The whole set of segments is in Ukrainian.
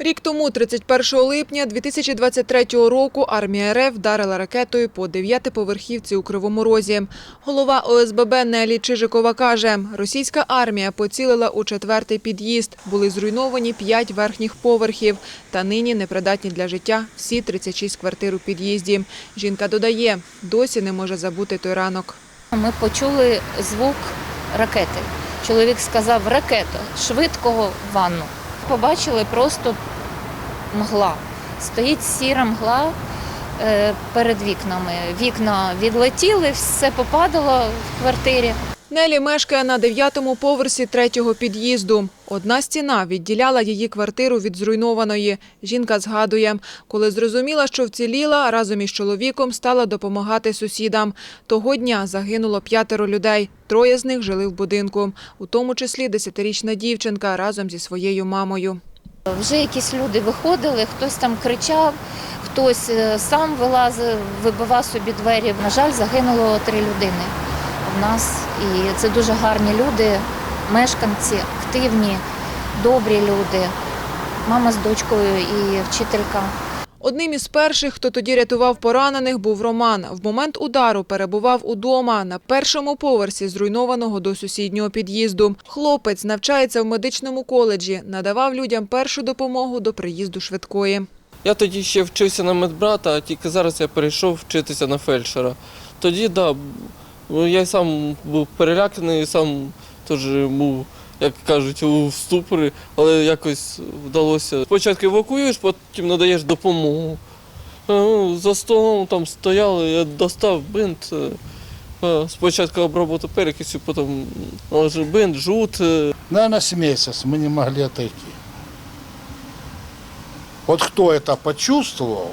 Рік тому, 31 липня 2023 року, армія РФ вдарила ракетою по дев'ятиповерхівці у Кривому Розі. Голова ОСББ Нелі Чижикова каже, російська армія поцілила у четвертий під'їзд. Були зруйновані п'ять верхніх поверхів та нині непридатні для життя всі 36 квартир у під'їзді. Жінка додає, досі не може забути той ранок. Ми почули звук ракети. Чоловік сказав ракета, швидко в ванну. Побачили просто мгла. Стоїть сіра мгла е, перед вікнами. Вікна відлетіли, все попадало в квартирі. Нелі мешкає на дев'ятому поверсі третього під'їзду. Одна стіна відділяла її квартиру від зруйнованої. Жінка згадує, коли зрозуміла, що вціліла, разом із чоловіком стала допомагати сусідам. Того дня загинуло п'ятеро людей. Троє з них жили в будинку, у тому числі десятирічна дівчинка разом зі своєю мамою. Вже якісь люди виходили, хтось там кричав, хтось е, сам вилазив, вибивав собі двері. На жаль, загинуло три людини в нас. І це дуже гарні люди, мешканці, активні, добрі люди. Мама з дочкою і вчителька. Одним із перших, хто тоді рятував поранених, був Роман. В момент удару перебував удома на першому поверсі зруйнованого до сусіднього під'їзду. Хлопець навчається в медичному коледжі, надавав людям першу допомогу до приїзду швидкої. Я тоді ще вчився на медбрата, а тільки зараз я перейшов вчитися на фельдшера. Тоді, так, да, я й сам був переляканий, сам теж був, як кажуть, у ступорі, але якось вдалося. Спочатку евакуюєш, потім надаєш допомогу. Е, ну, За столом там стояли, я достав бинт. е, е, Спочатку обработав перекисю, потім наложив бинт, жут. е, Наверное, с месяц мы не могли отойти. Вот кто это почувствовал,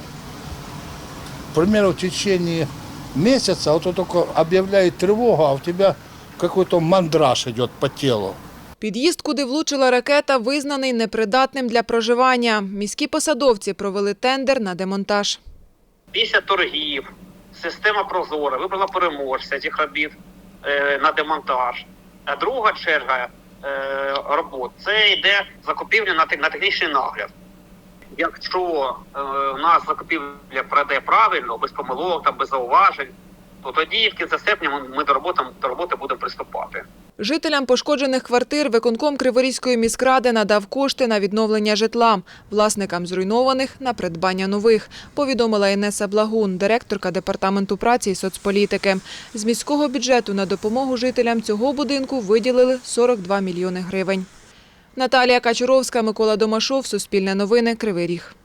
к примеру, в течение месяца, вот он только объявляет тревогу, а у тебя какой-то мандраж идет по телу. Під'їзд, куди влучила ракета, визнаний непридатним для проживання. Міські посадовці провели тендер на демонтаж. після торгів, система Прозора вибрала переможця цих робіт е, на демонтаж. А друга черга е, робот це йде закупівля на, технічний нагляд. Якщо е, у нас закупівля пройде правильно, без помилок та без зауважень, то тоді в кінці серпня ми до роботи, до роботи будемо приступати. Жителям пошкоджених квартир виконком Криворізької міськради надав кошти на відновлення житла, власникам зруйнованих – на придбання нових, повідомила Інеса Благун, директорка Департаменту праці і соцполітики. З міського бюджету на допомогу жителям цього будинку виділили 42 мільйони гривень. Наталія Качуровська, Микола Домашов, Суспільне новини, Кривий Ріг.